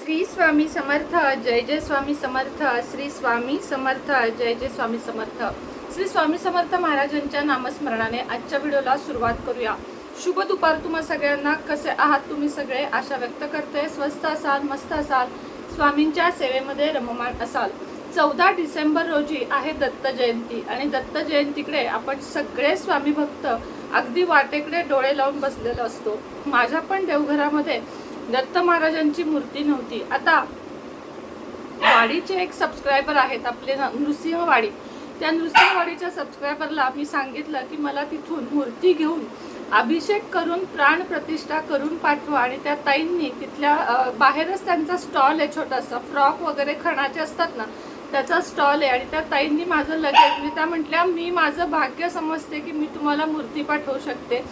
श्री स्वामी समर्थ जय जय स्वामी समर्थ श्री स्वामी समर्थ जय जय स्वामी समर्थ. श्री स्वामी समर्थ महाराजांच्या नामस्मरणाने आजच्या व्हिडिओला सुरुवात करूया. शुभ दुपार तुम्हा सगळ्यांना. कसे आहात तुम्ही सगळे? आशा व्यक्त करते. स्वस्त असाल मस्त असाल. स्वामींच्या सेवेमध्ये रममाण असाल. चौदा डिसेंबर रोजी आहे दत्त जयंती आणि दत्त जयंतीकडे आपण सगळे स्वामी भक्त अगदी वाटेकडे डोळे लावून बसलेलो असतो. माझ्या पण देवघरामध्ये दत्त महाराजांची मूर्ती नव्हती. आता वाडीचे एक सबस्क्रायबर आहेत आपले नृसिंहवाडी. त्या नृसिंहवाडीच्या सबस्क्रायबरला मी सांगितलं की मला तिथून मूर्ती घेऊन अभिषेक करून प्राण प्रतिष्ठा करून पाठवा आणि त्या ताईंनी तिथल्या बाहेरच त्यांचा स्टॉल आहे छोटासा फ्रॉक वगैरे खणाचे असतात ना त्याचा स्टॉल आहे आणि त्या ताईंनी माझं लगेच मी त्या म्हटल्या मी माझं भाग्य समजते की मी तुम्हाला मूर्ती पाठवू शकते.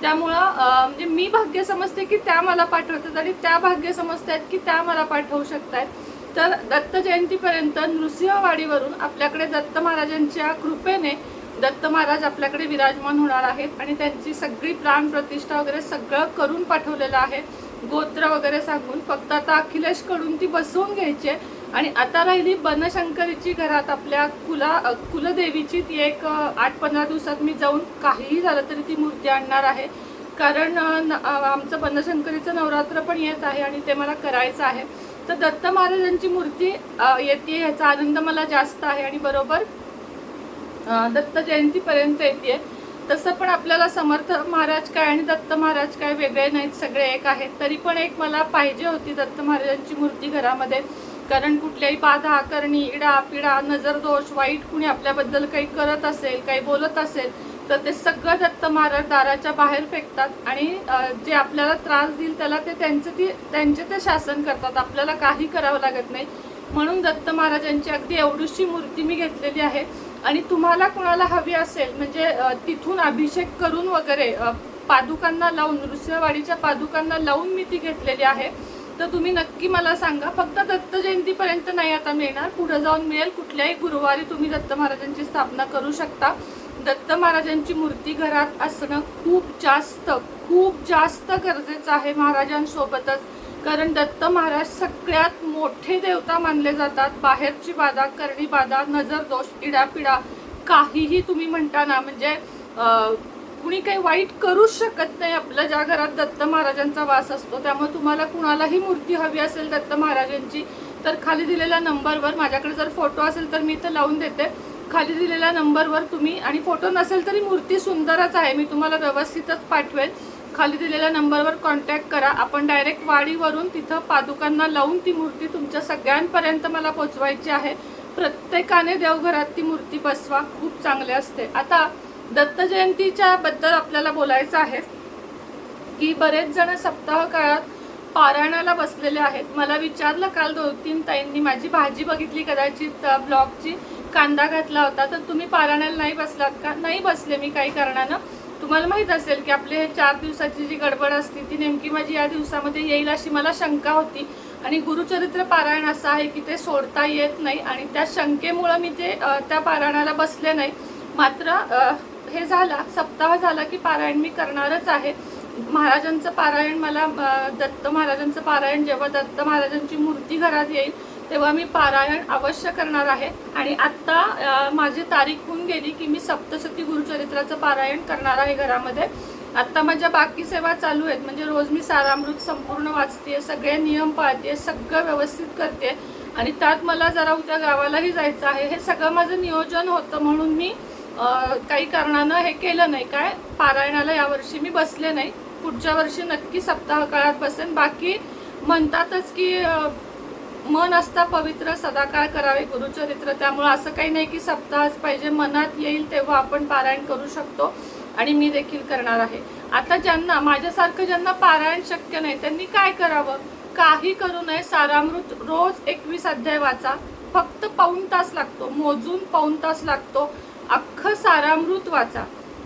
त्यामुळं म्हणजे मी भाग्य समजते की त्या मला पाठवतात आणि त्या भाग्य समजतायत की त्या मला पाठवू शकतायत तर दत्त जयंतीपर्यंत नृसिंहवाडीवरून आपल्याकडे दत्त महाराजांच्या कृपेने दत्त महाराज आपल्याकडे विराजमान होणार आहेत आणि त्यांची सगळी प्राण प्रतिष्ठा वगैरे सगळं करून पाठवलेलं आहे गोत्र वगैरे सांगून फक्त आता अखिलेशकडून ती बसवून घ्यायची आहे. आणि आता राहिली बनशंकरीची घरात आपल्या कुला कुलदेवीची ती एक आठ पंधरा दिवसात मी जाऊन काहीही झालं तरी ती मूर्ती आणणार आहे. कारण न- आमचं बनशंकरीचं नवरात्र पण येत आहे आणि ते मला करायचं आहे. तर दत्त महाराजांची मूर्ती येते ह्याचा आनंद मला जास्त आहे आणि बरोबर दत्त जयंतीपर्यंत येते. तसं पण आपल्याला समर्थ महाराज काय आणि दत्त महाराज काय वेगळे नाहीत सगळे एक आहेत. तरी पण एक मला पाहिजे होती दत्त महाराजांची मूर्ती घरामध्ये. कारण कुठल्याही बाधा करणी इडा पिडा नजर दोष वाईट कुणी आपल्याबद्दल काही करत असेल काही बोलत असेल तर ते सगळं दत्त महाराज दाराच्या बाहेर फेकतात आणि जे आपल्याला त्रास देईल त्याला ते त्यांचं ती त्यांचे ते शासन करतात. आपल्याला काही करावं लागत नाही. म्हणून दत्त महाराजांची अगदी एवढीशी मूर्ती मी घेतलेली आहे. आणि तुम्हाला कुणाला हवी असेल म्हणजे तिथून अभिषेक करून वगैरे पादुकांना लावून नृसिंहवाडीच्या पादुकांना लावून मी ती घेतलेली आहे. तर तुम्ही नक्की मला सांगा. फक्त दत्त जयंतीपर्यंत नाही आता मिळणार. पुढे जाऊन मिळेल कुठल्याही गुरुवारी तुम्ही दत्त महाराजांची स्थापना करू शकता. दत्त महाराजांची मूर्ती घरात असणं खूप जास्त खूप जास्त गरजेचं आहे महाराजांसोबतच. कारण दत्त महाराज सगळ्यात मोठे देवता मानले जातात. बाहेरची बाधा करणी बाधा नजर दोष इडापिडा काहीही तुम्ही म्हणता ना म्हणजे कुणी काही वाईट करूच शकत नाही. आपलं ज्या घरात दत्त महाराजांचा वास असतो त्यामुळे तुम्हाला कुणालाही मूर्ती हवी असेल दत्त महाराजांची तर खाली दिलेल्या नंबरवर माझ्याकडे जर फोटो असेल तर मी इथं लावून देते. खाली दिलेल्या नंबरवर तुम्ही आणि फोटो नसेल तरी मूर्ती सुंदरच आहे मी तुम्हाला व्यवस्थितच पाठवेल. खाली दिलेल्या नंबरवर कॉन्टॅक्ट करा. आपण डायरेक्ट वाडीवरून तिथं पादुकांना लावून ती मूर्ती तुमच्या सगळ्यांपर्यंत मला पोचवायची आहे. प्रत्येकाने देवघरात ती मूर्ती बसवा खूप चांगले असते. आता दत्त जयंतीच्या बद्दल आपल्याला बोलायचं आहे की बरेच जण सप्ताह काळात पारायणाला बसलेले आहेत. मला विचारलं काल दोन तीन ताईंनी माझी भाजी बघितली कदाचित ब्लॉकची ब्लॉगची कांदा घातला होता तर तुम्ही पारायणाला नाही बसलात का? नाही बसले मी काही कारणानं. तुम्हाला माहीत असेल की आपले हे चार दिवसाची जी गडबड असते ती नेमकी माझी या दिवसामध्ये येईल अशी मला शंका होती. आणि गुरुचरित्र पारायण असं आहे की ते सोडता येत नाही. आणि त्या शंकेमुळं मी ते त्या पारायणाला बसले नाही. मात्र हे झाला सप्ताह झाला की पारायण मी करणारच आहे. महाराजांचं पारायण मला दत्त महाराजांचं पारायण जेव्हा दत्त महाराजांची मूर्ती घरात येईल तेव्हा मी पारायण अवश्य करणार आहे. आणि आत्ता माझी तारीख होऊन गेली की मी सप्तशती गुरुचरित्राचं पारायण करणार आहे घरामध्ये. आत्ता माझ्या बाकी सेवा चालू आहेत म्हणजे रोज मी सारामृत संपूर्ण वाचते सगळे नियम पाळते सगळं व्यवस्थित करते आणि त्यात मला जरा उद्या गावालाही जायचं आहे. हे सगळं माझं नियोजन होतं म्हणून मी काही कारणानं हे केलं नाही. काय? पारायणाला यावर्षी मी बसले नाही. पुढच्या वर्षी नक्की सप्ताह काळात बसेन. बाकी म्हणतातच की मन असता पवित्र सदाकाळ करावे गुरुचरित्र. त्यामुळं असं काही नाही की सप्ताहच पाहिजे. मनात येईल तेव्हा आपण पारायण करू शकतो आणि मी देखील करणार आहे. आता ज्यांना माझ्यासारखं ज्यांना पारायण शक्य नाही त्यांनी काय करावं? काही करू नये. सारामृत रोज एकवीस अध्याय वाचा. फक्त पाऊण तास लागतो. मोजून पाऊण तास लागतो. अख्खं सारामृत वाचा.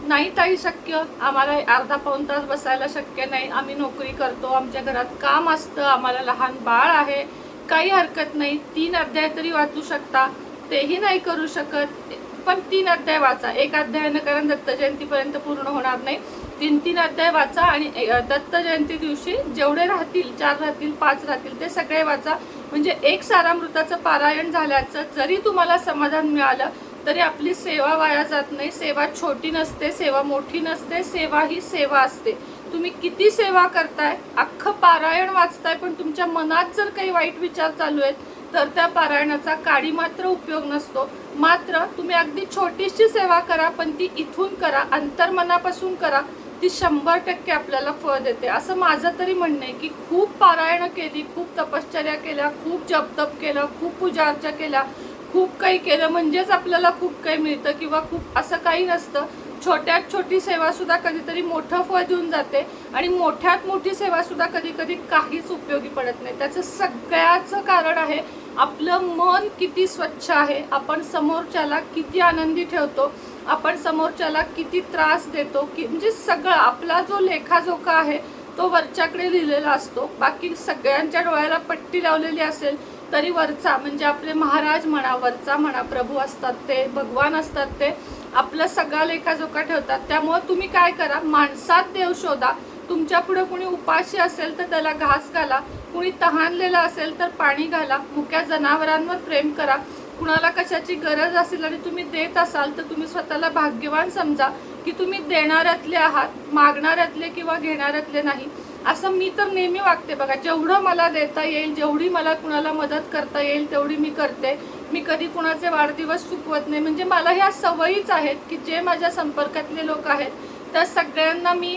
नाही ताई शक्य. आम्हाला अर्धा पाऊण तास बसायला शक्य नाही. आम्ही नोकरी करतो. आमच्या घरात काम असतं. आम्हाला लहान बाळ आहे. काही हरकत नाही. तीन अध्याय तरी वाचू शकता. तेही नाही करू शकत. पण तीन अध्याय वाचा. एक अध्यायानं कारण दत्त जयंतीपर्यंत पूर्ण होणार नाही. तीन तीन अध्याय वाचा आणि दत्तजयंती दत्त जयंती दिवशी जेवढे राहतील चार राहतील पाच राहतील ते सगळे वाचा. म्हणजे एक सारामृताचं पारायण झाल्याचं जरी तुम्हाला समाधान मिळालं तरी आपली सेवा वाया जात नाही. सेवा छोटी नसते सेवा मोठी नसते सेवा ही सेवा असते. तुम्ही किती सेवा करताय? अख्खं पारायण वाचताय पण तुमच्या मनात जर काही वाईट विचार चालू आहेत तर त्या पारायणाचा काडी मात्र उपयोग नसतो. मात्र तुम्ही अगदी छोटीशी सेवा करा पण ती इथून करा अंतर्मनापासून करा. ती शंभर टक्के आपल्याला फळ देते. असं माझं तरी म्हणणं आहे की खूप पारायणं केली खूप तपश्चर्या केल्या खूप जपतप केलं खूप पूजा अर्चा केल्या खूप काही केलं म्हणजेच आपल्याला खूप काही मिळतं किंवा खूप असं काही नसतं. छोट्यात छोटी सेवा सुद्धा कधीतरी मोठं फळ देऊन जाते आणि मोठ्यात मोठी सेवा सुद्धा कधी कधी काहीच उपयोगी पडत नाही. त्याचं सगळ्याचं कारण आहे आपलं मन किती स्वच्छ आहे आपण समोरच्याला किती आनंदी ठेवतो आपण समोरच्याला किती त्रास देतो की म्हणजे सगळं आपला जो लेखाजोखा आहे तो वरच्याकडे लिहिलेला असतो. बाकी सगळ्यांच्या डोळ्याला पट्टी लावलेली असेल तरी वरचा म्हणजे आपले महाराज म्हणा वरचा म्हणा प्रभू असतात ते भगवान असतात ते आपलं सगळा लेखाजोखा ठेवतात. त्यामुळं तुम्ही काय करा माणसात देव शोधा. तुमच्यापुढे कुणी उपाशी असेल तर त्याला घास घाला. कुणी तहानलेला असेल तर पाणी घाला. मुक्या जनावरांवर प्रेम करा. कुणाला कशाची गरज असेल आणि तुम्ही देत असाल तर तुम्ही स्वतःला भाग्यवान समजा की तुम्ही देणाऱ्यातले आहात मागणाऱ्यातले किंवा घेणाऱ्यातले नाही. असं मी तर नेहमी वागते बघा जेवढं मला देता येईल जेवढी मला कुणाला मदत करता येईल तेवढी मी करते. मी कधी कुणाचे वाढदिवस चुकवत नाही. म्हणजे मला ह्या सवयीच आहेत की जे माझ्या संपर्कातले लोक आहेत त्या सगळ्यांना मी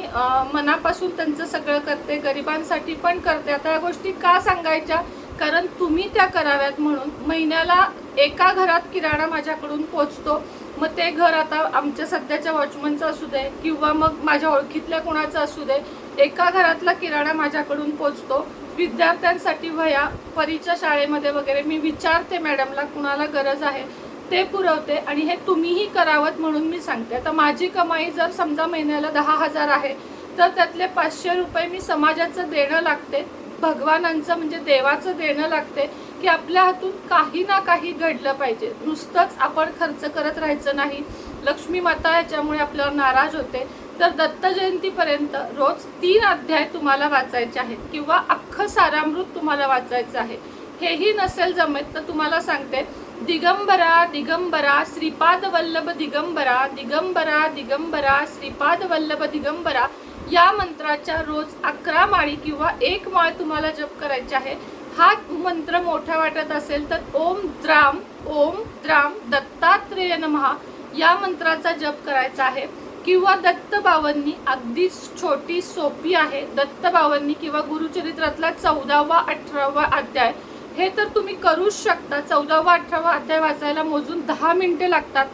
मनापासून त्यांचं सगळं करते गरिबांसाठी पण करते. आता या गोष्टी का सांगायच्या? कारण तुम्ही त्या कराव्यात म्हणून. महिन्याला एका घरात किराणा माझ्याकडून पोचतो. मग ते घर आता आमच्या सध्याच्या वॉचमनचं असू दे किंवा मग माझ्या ओळखीतल्या कोणाचं असू दे एका घरातला किराणा माझ्याकडून पोचतो. विद्यार्थ्यांसाठी वह्या परीच्या शाळेमध्ये वगैरे मी विचारते मॅडमला कुणाला गरज आहे ते पुरवते आणि हे तुम्हीही करावत म्हणून मी सांगते. आता माझी कमाई जर समजा महिन्याला दहा हजार आहे तर त्यातले पाचशे रुपये मी समाजाचं देणं लागते भगवानांचं म्हणजे देवाचं देणं लागते. की आपल्या हातून काही ना काही घडलं पाहिजे. नुसतंच आपण खर्च करत राहायचं नाही. लक्ष्मी माता याच्यामुळे आपल्यावर नाराज होते. तर दत्त जयंतीपर्यंत रोज तीन अध्याय तुम्हाला वाचायचे आहेत किंवा अख्खं सारामृत तुम्हाला वाचायचं आहे. हेही नसेल जमत तर तुम्हाला सांगते दिगंबरा दिगंबरा श्रीपाद वल्लभ दिगंबरा दिगंबरा दिगंबरा श्रीपाद वल्लभ दिगंबरा या मंत्राच्या रोज अकरा माळी किंवा एक माळ तुम्हाला जप करायची आहे. हा मंत्र मोठा वाटत असेल तर ओम द्राम ओम द्राम दत्तात्रेय नमहा या मंत्राचा जप करायचा आहे. किंवा दत्त बावन्नी अगदी छोटी सोपी आहे. दत्त बावन्नी किंवा गुरुचरित्रातला चौदावा अठरावा अध्याय. हे तर तुम्ही करूच शकता. चौदावा अठरावा अध्याय वाचायला मोजून दहा मिनिटे लागतात.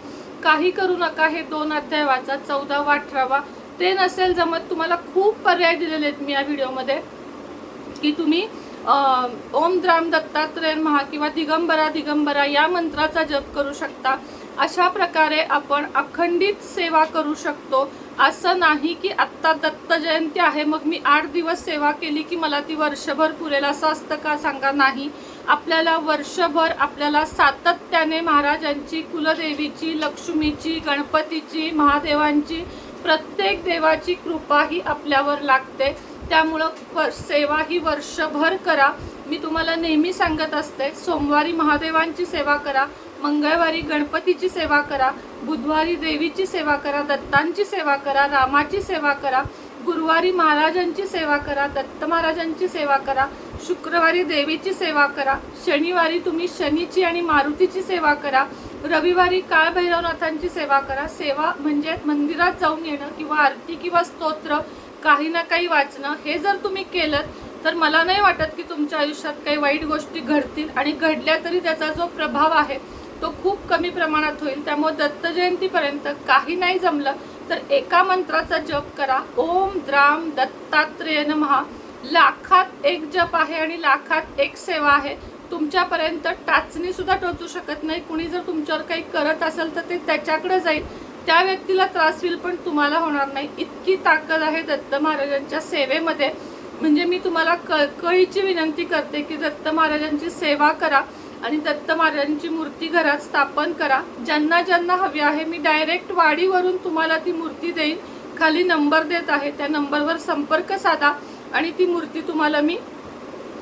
काही करू नका हे दोन अध्याय वाचा. चौदावा अठरावा. ते नसेल जमत तुम्हाला खूप पर्याय दिलेले आहेत मी या व्हिडिओमध्ये. की तुम्ही ओम द्राम दत्तात्रय महा किंवा दिगंबरा दिगंबरा या मंत्राचा जप करू शकता. अशा प्रकारे आपण अखंडित सेवा करू शकतो. असं नाही की आत्ता दत्त जयंती आहे मग मी आठ दिवस सेवा केली की मला ती वर्षभर पुरेल असं असतं का सांगा नाही. आपल्याला वर्षभर आपल्याला सातत्याने महाराजांची कुलदेवीची लक्ष्मीची गणपतीची महादेवांची प्रत्येक देवाची कृपा ही आपल्यावर लागते. त्यामुळं व सेवा ही वर्षभर करा. मी तुम्हाला नेहमी सांगत असते सोमवारी महादेवांची सेवा करा मंगळवारी गणपतीची सेवा करा बुधवारी देवीची सेवा करा दत्तांची सेवा करा रामाची सेवा करा गुरुवारी महाराजांची सेवा करा दत्त महाराजांची सेवा करा शुक्रवारी देवीची सेवा करा शनिवारी तुम्ही शनीची आणि मारुतीची सेवा करा रविवारी काळभैरवनाथांची सेवा करा. सेवा म्हणजे मंदिरात जाऊन येणं किंवा आरती किंवा स्तोत्र काही ना काही वाचणं हे जर तुम्ही केलं तर मला नाही वाटत की तुमच्या आयुष्यात काही वाईट गोष्टी घडतील आणि घडल्या तरी त्याचा जो प्रभाव आहे तो खूप कमी प्रमाणात होईल. त्यामुळे दत्त जयंतीपर्यंत काही नाही जमलं तर एका मंत्राचा जप करा. ओम द्राम दत्तात्रेय नमहा लाखात एक जप आहे आणि लाखात एक सेवा आहे. तुमच्यापर्यंत टाचणी सुद्धा टोचू शकत नाही. कुणी जर तुमच्यावर काही करत असेल तर ते त्याच्याकडे जाईल. त्या व्यक्तीला त्रास होईल पण तुम्हाला होणार नाही. इतकी ताकद आहे दत्त महाराजांच्या सेवेमध्ये. म्हणजे मी तुम्हाला कळकळीची विनंती करते की दत्त महाराजांची सेवा करा आणि दत्त महाराजांची मूर्ती घरात स्थापन करा. ज्यांना ज्यांना हवी आहे मी डायरेक्ट वाडीवरून तुम्हाला ती मूर्ती देईन. खाली नंबर देत आहे. त्या नंबरवर संपर्क साधा आणि ती मूर्ती तुम्हाला मी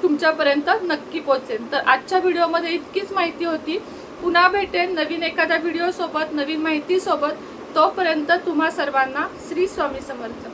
तुमच्यापर्यंत नक्की पोचेन तर आजच्या व्हिडिओमध्ये इतकीच माहिती होती. पुन्हा भेटेन नवीन एखाद्या व्हिडिओसोबत नवीन माहितीसोबत. तोपर्यंत तुम्हा सर्वांना श्री स्वामी समर्थ.